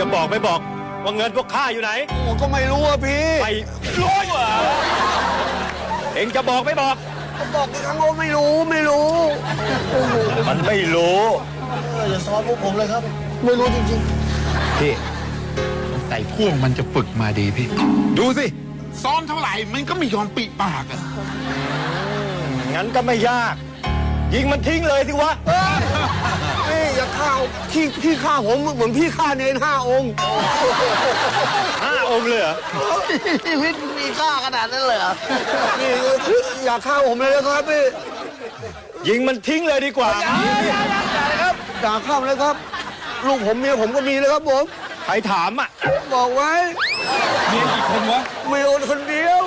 จะบอกไม่บอกว่าเงินพวกข้าอยู่ไหน ผมก็ไม่รู้อะพี่ไม่รู้เหรอเองจะบอกไม่บอกบอกกี่ครั้งก็ไม่รู้ไม่รู้มันไม่รู้อย่าซ้อนพวกผมเลยครับ ไม่รู้จริงพี่ใส่พวกมันจะฝึกมาดีพี่ ดูสิซ้อมเท่าไหร่มันก็ไม่ยอมปิดปากอะงั้นก็ไม่ยาก ยิงมันทิ้งเลยสิวะ ๆ พี่อย่าฆ่าพี่พี่ฆ่าผมเหมือนพี่ฆ่าเนรห้าองค์ห้าองค์เลยเหรอพี่วิทย์มีฆ่าขนาดนั้นเลยเหรอพี่อย่าฆ่าผมเลยนะครับพี่ยิงมันทิ้งเลยดีกว่าอย่าอย่าอย่าอย่าเลยครับอย่าฆ่าผมเลยครับ ลูกผมเมียผมก็มีนะครับผมใครถามอะบอกไว้เมียกี่คนวะไม่โอนคนเดียว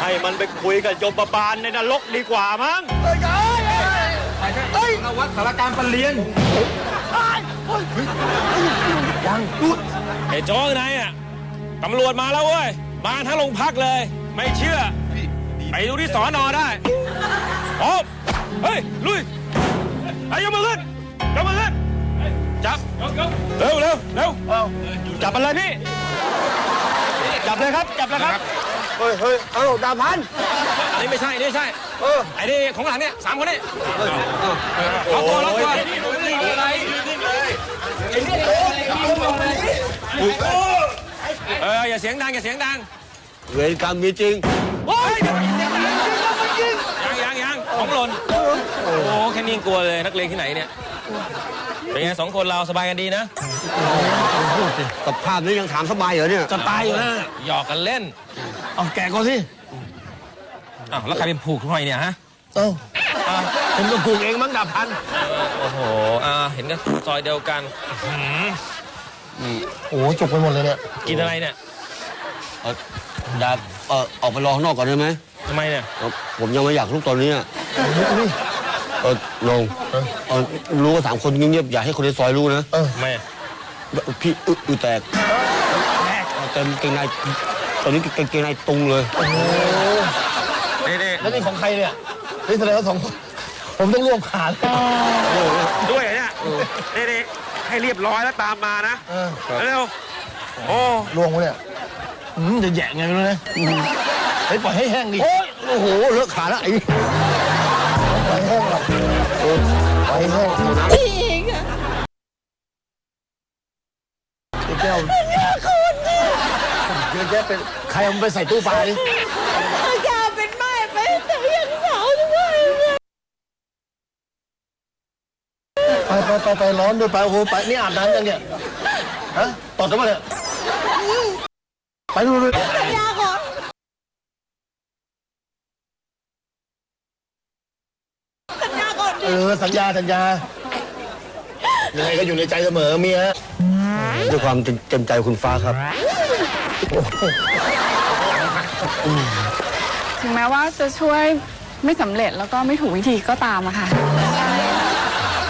ให้มันไปคุยกับโยมบาลในนรกดีกว่ามั้ง เอ้ยเอ้ยนวัดสารการประเรียนยังดูไอ้โจ้ไหนอะตำรวจมาแล้วเว้ย มาทั้งโรงพักเลย ไม่เชื่อ ไปดูที่สอนอได้โอ้เฮ้ย ลุยไอ้ยมือขึ้นยมือขึ้นจับ เร็วเร็วเร็วจับมันเลยพี่ จับเลยครับ จับเลยครับ เฮ้ยเฮ้ยเอ้าดาพันอันนี้ไม่ใช่อันนี่ไม่ใช่เออไอ้นี่ของหลังเนี่ยสามคนนี่ล็อกตัวล็อกตัวเอออย่าเสียงดังอย่าเสียงดังเวรกรรมมีจริงโอ้ยยังยังยังของหล่นโอ้โหแค่นี้ยังกลัวเลยนักเลงที่ไหนเนี่ยเป็นไงสองคนเราสบายกันดีนะกับภาพนี้ยังถามสบายเหรอเนี่ยจะตายอยู่แล้วหยอกกันเล่น เอาแกก่อนสิอ้าวแล้วใครเป็นผูกห้อยเนี่ยฮะเอ้าผมก็ผูกเองมั้งดาพันโอ้โหอ่าเห็นกันซอยเดียวกันโอ้จบไปหมดเลยเนี่ยกินอะไรเนี่ยเออดาเออออกไปรอข้างนอกก่อนได้ไหมทำไมเนี่ยเออผมยังไม่อยากลุกตอนนี้อะเออลงเออรู้ว่าสามคนเงียบๆอย่าให้คนในซอยรู้นะทำไมอะพี่อึอึแตกเต็มเกงใน ตอนนี้เกงเกงในตุงเลย นี่นี่แล้วนี่ของใครเนี่ยนี่แสดงว่าสองคนผมต้องร่วมขาเลยด้วยเหรอเนี่ยนี่นี่ให้เรียบร้อยแล้วตามมานะเออเร็วโอ้ร่วงวะเนี่ยอืมจะแหย่ไงไม่รู้นะเฮ้ยปล่อยให้แห้งดิโอ้ยโอ้โหเลอะขาแล้วไอ้ปล่อยให้แห้งหรอกเออปล่อยให้แห้งไอ้แก้วเยอะแยะเป็นใครเอามันไปใส่ตู้ปลาดิ อยากเป็นแม่ไปแต่ยังสาวด้วยเนี่ยไปไปไปไปร้อนด้วยไปโอ้โหไปนี่อาบน้ำยังเนี่ยฮะตดกันมาเนี่ยไปดูดูสัญญาก่อนสัญญาก่อนเอดิอสัญญาสัญญายังไงก็อยู่ในใจเสมอเมียด้วยความเต็มใจคุณฟ้าครับ ถึงแม้ว่าจะช่วยไม่สำเร็จแล้วก็ไม่ถูกวิธีก็ตามอะค่ะ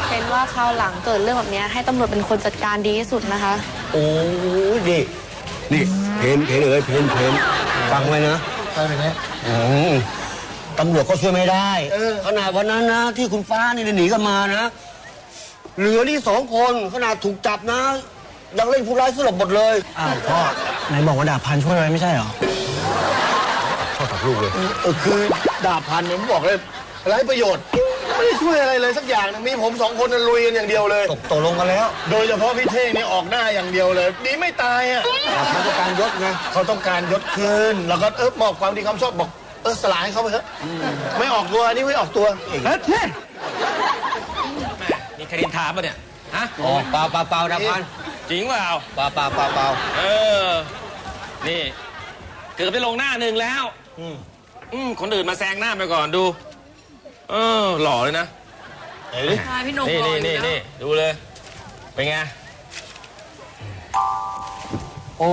เป็นว่าคราวหลังเกิดเรื่องแบบเนี้ยให้ตำรวจเป็นคนจัดการดีที่สุดนะคะ โอ้ยนี่นี่เพนเพนเอ้ยเพนเพนฟังไว้นะใช่ไหมเนี่ย อืมตำรวจก็ช่วยไม่ได้ขนาดวันนั้นนะ ที่คุณฟ้านี่หนีกันมานะ เหลือนี่สองคนขนาดถูกจับนะ ยังเล่นผู้ร้ายสลบหมดเลย อ้าวพ่อไหนบอกว่าดาบพันช่วยอะไรไม่ใช่เหรอชอบตัดลูกเลย เออคือดาบพันเนี่ยผมบอกเลยไร้ประโยชน์ ไม่ได้ช่วยอะไรเลยสักอย่างหนึงมีผมสองคนน่ะลุยกันอย่างเดียวเลย ตกตกลงกันแล้วโดยเฉพาะพี่เท่งนี่ออกหน้าอย่างเดียวเลยหนีไม่ตายอะทำการยศไงเขาต้องการยศคืนแล้วก็เออมอบความดีความชอบบอกเออสลายให้เขาไปเถอะไม่ออกตัวอันนี้ไม่ออกตัวเฮ้ยเท่นี่ใครดินทาปะเนี่ย ฮะอ๋อเปล่าเปล่าเปล่าดาพัน จริงเปล่า เปล่าเปล่าเปล่าเปล่าเออ นี่ เกือบไปลงหน้าหนึ่งแล้ว อืมคนอื่นมาแซงหน้าไปก่อนดู เออ หล่อเลยนะใช่พี่หนุ่มนี่รอนี่อยู่นี่แล้วนี่ดูเลย เป็นไง โอ้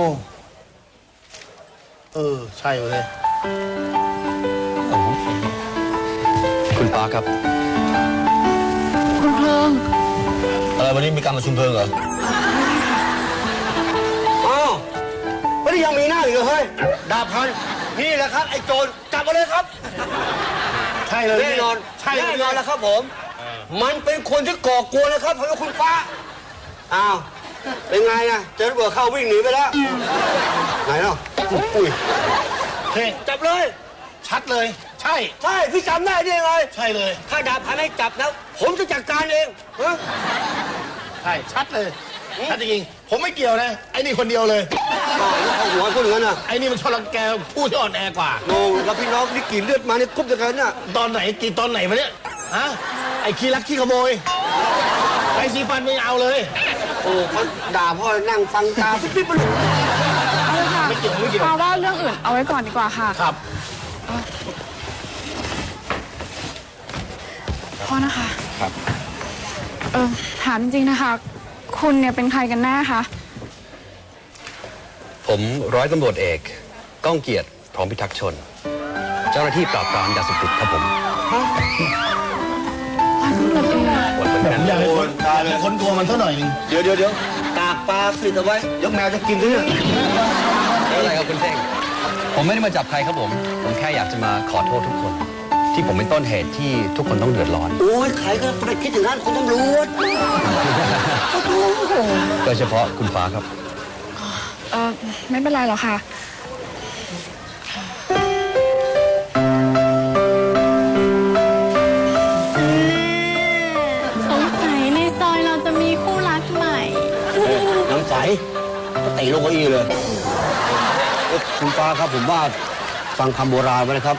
เออใช่เลยคุณฟ้าครับ คุณเพลิงอะไรวันนี้มีการประชุมเพลิงเหรออ้ ไม่ได้ยังมีหน้าอีกเหรอเฮ้ยดาบพันนี่แหละครับ ไอ้โจรจับมาเลยครับใช่เลยแน่นอนใช่แน่นอนแล้วครับผม มันเป็นคนที่ก่อกวนนะครับเพราะว่าคุณฟ้าอ้าวเป็นไงอะเจอตำรวจเข้าวิ่งหนีไปแล้วไหนเนาะอุ้ยเท่งจับเลย ชัดเลย ใช่ ใช่พี่จำได้ได้ยังไงใช่เลย ถ้าดาบพันให้จับนะผมจะจัดการเองฮะใช่ชัดเลย ชัดจริงๆผมไม่เกี่ยวนะ ไอ้นี่คนเดียวเลยอ๋อแล้วเอาหัวพูดอย่างนั้นน่ะไอ้นี่มันชอบรังแกผู้ที่อ่อนแอกว่า โนแล้วพี่น้องนี่กลินเลือดมานี่กรุ๊บเดียวกันน่ะตอนไหนกี่ตอนไหนมาเนี่ย ฮะ ไอ้ขี้รักขี้ขโมยไอ้สีฟันไม่เอาเลย โอ้เขาด่าพ่อนั่งฟังตาปิ๊บปิ๊บไปเลยเอาเลยค่ะไม่เกี่ยวไม่เกี่ยวเอาว่าเรื่องอื่นเอาไว้ก่อนดีกว่าค่ะ ครับ พ่อนะคะ ครับ เออถามจริงๆนะคะ คุณเนี่ยเป็นใครกันแน่คะ ผมร้อยตำรวจเอก ก้องเกียรติพร้อมพิทักษ์ชน เจ้าหน้าที่ปราบปรามยาเสพติดครับผมร้อยตำรวจเอกวันเหมือนกันอยากให้คนอยากค้นตัวมันเท่าหน่อยหนึงเดี๋ยวเดี๋ยวเดี๋ยวตากปลาปิดเอาไว้เดี๋ยวแมวจะกินด้วยไม่เป็นไรครับคุณเท่งผมไม่ได้มาจับใครครับผม ผมแค่อยากจะมาขอโทษทุกคน ที่ผมเป็นต้นเหตุที่ทุกคนต้องเดือดร้อน โอ้ยใครก็ไปคิดอย่างนั้นคุณตำรวจ โดยเฉพาะคุณฟ้าครับ เออไม่เป็นไรหรอกค่ะ สงสัยในซอยเราจะมีคู่รักใหม่ น้ำใสก็เตะลงเก้าอี้เลยเอ้ยคุณฟ้าครับผมว่าฟังคำโบราณไว้นะครับ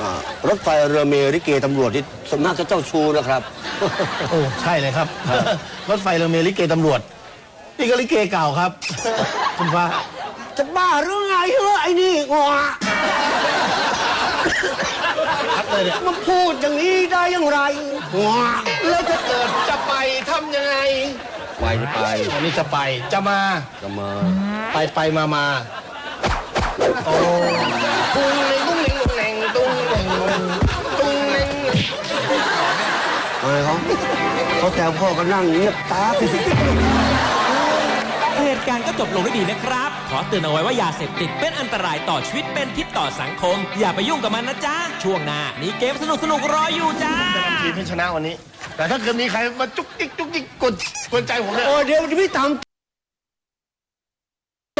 อ่ารถไฟเรือเมริเกตำรวจที่ส่วนมากจะเจ้าชู้นะครับ โอ้ ใช่เลยครับ รถไฟเรือเมลิเกตำรวจ นี่ก็ลิเกเก่าครับ คุณฟ้าจะบ้าหรือไงเหรอไอ้นี่งอชัดเลยเนี่ยมาพูดอย่างนี้ได้อย่างไรงอแล้วถ้าเกิดจะไปทำยังไง ไปที่ไปวันนี้จะไปจะมาจะมา ไปไปมามาโอ้ตุ้งเน่งตุ้งเน่งตุ้งเน่งตุ้งเน่งตุ้งเน่งอะไรเขาเขาแซวพ่อก็นั่งเงียบตาปิด เหตุการณ์ก็จบลงด้วยดีนะครับ ขอเตือนเอาไว้ว่ายาเสพติดเป็นอันตรายต่อชีวิตเป็นพิษต่อสังคม อย่าไปยุ่งกับมันนะจ๊ะ ช่วงหน้ามีเกมสนุกสนุกๆรออยู่จ้าทีมที่ชนะวันนี้ แต่ถ้าเกิดมีใครมาจุกจิกจุกจิกกดกวนใจผมเนี่ยโอ้ยเดี๋ยวพี่ตาม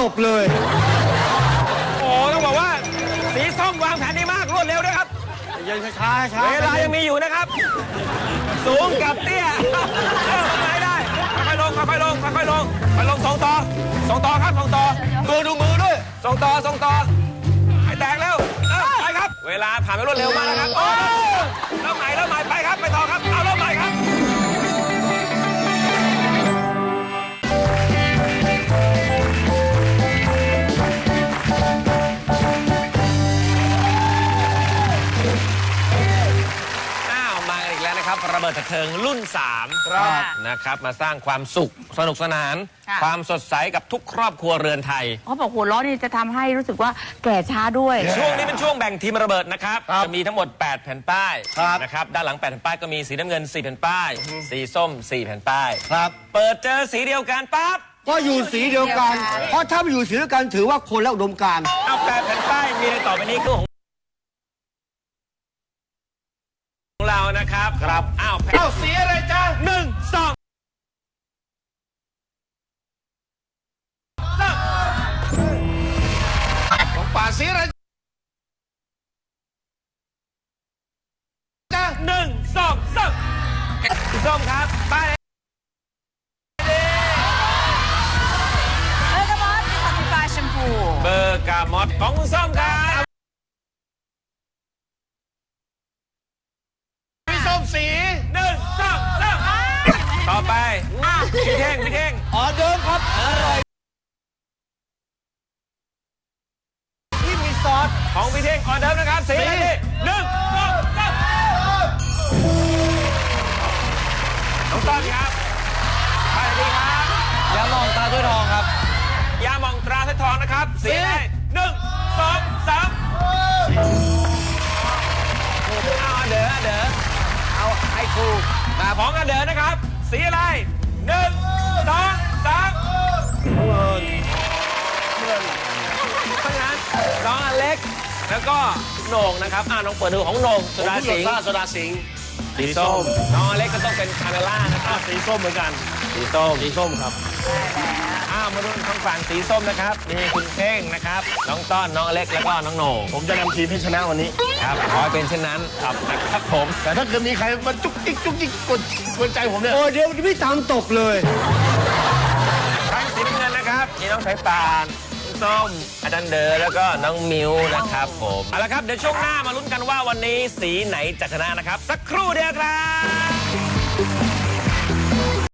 จบเลย โอ้ต้องบอกว่า สีส้มวางแผนดีมากรวดเร็วด้วยครับ ยังช้าช้าเวลายังมีอยู่นะครับ สูงกับเตี้ยเออทำไมได้ค่อยๆลงค่อยๆลงค่อยลงไปลงสองต่อสองต่อครับสองต่อมือดูมือด้วยสองต่อสองต่อให้แตกแล้วเออไปครับ เวลาผ่านไปรวดเร็วมากนะครับโอ้เริ่มใหม่เริ่มใหม่ไปครับไปต่อครับ เบิดเถิดเทิงรุ่น3ครับ นะครับมาสร้างความสุขสนุกสนาน ค่ะ ความสดใสกับทุกครอบครัวเรือนไทย เขาบอกหัวเร้อนี่จะทำให้รู้สึกว่าแก่ช้าด้วย ช่วงนี้เป็นช่วงแบ่งทีมระเบิดนะครับ ครับจะมีทั้งหมด 8 แผ่นป้ายครับ นะครับ ด้านหลัง 8 แผ่นป้ายก็มีสีน้ำเงิน 4 แผ่นป้าย สีส้ม 4 แผ่นป้าย ครับ เปิดเจอสีเดียวกันปั๊บก็อยู่สีเดียวกัน เพราะถ้าไม่อยู่สีเดียวกันถือว่าคนและอุดมการณ์เอาแปดแผ่นป้ายมีในต่อไปนี้คือของของเรานะครับ ครับ สีอะไรจ้าหนึ่งสองสามของป่าสีอะไรจ้าหนึ่งสองสามสีส้มครับป้ายเออกระบอกมีคอมพิวแชมพูเบอร์กามอดของคุณส้มครับ พี่เท่งพี่เท่งออเดิมครับ อร่อย ที่มีซอส ของพี่เท่งออเดิมนะครับสีอะไรดีหนึ่งสองสามน้องต้นครับไปดีครับ ยามองตาด้วยทองครับ ยามองตราเส้นทองนะครับสีอะไรหนึ่งสองสามเอาอันเดออันเดอเอาให้ครูมาของอันเดอนะครับ สีอะไรหนึ่ง สองสามเพราะฉะนั้นน้องอเล็ก แล้วก็โหน่งนะครับ อ่าน้องเปิดดูของโหน่งสุดาสิงห์สุดาสิงห์ สีส้ม น้องอเล็กก็ต้องเป็นคาเมล่านะครับ สีส้มเหมือนกัน สีส้ม สีส้มครับอ้าวมาดูทางฝั่งสีส้มนะครับมีคุณเท่งนะครับ น้องต้อนน้องอเล็กแล้วก็น้องโหน่งผมจะนำทีมให้ชนะวันนี้ ครับขอให้เป็นเช่นนั้นครับนะครับผม แต่ถ้าเกิดมีใครมาจุกจิกจุกจิกกดกวนใจผมเนี่ยโอ้เดี๋ยวพี่ตามตบเลยทางสีน้ำเงินนะครับมีน้องสายป่านน้อง ส้มอาจารย์เดอแล้วก็น้องมิวนะครับผมเอาละครับเดี๋ยวช่วงหน้ามาลุ้นกันว่าวันนี้สีไหนจะชนะนะครับ สักครู่เดียวครับ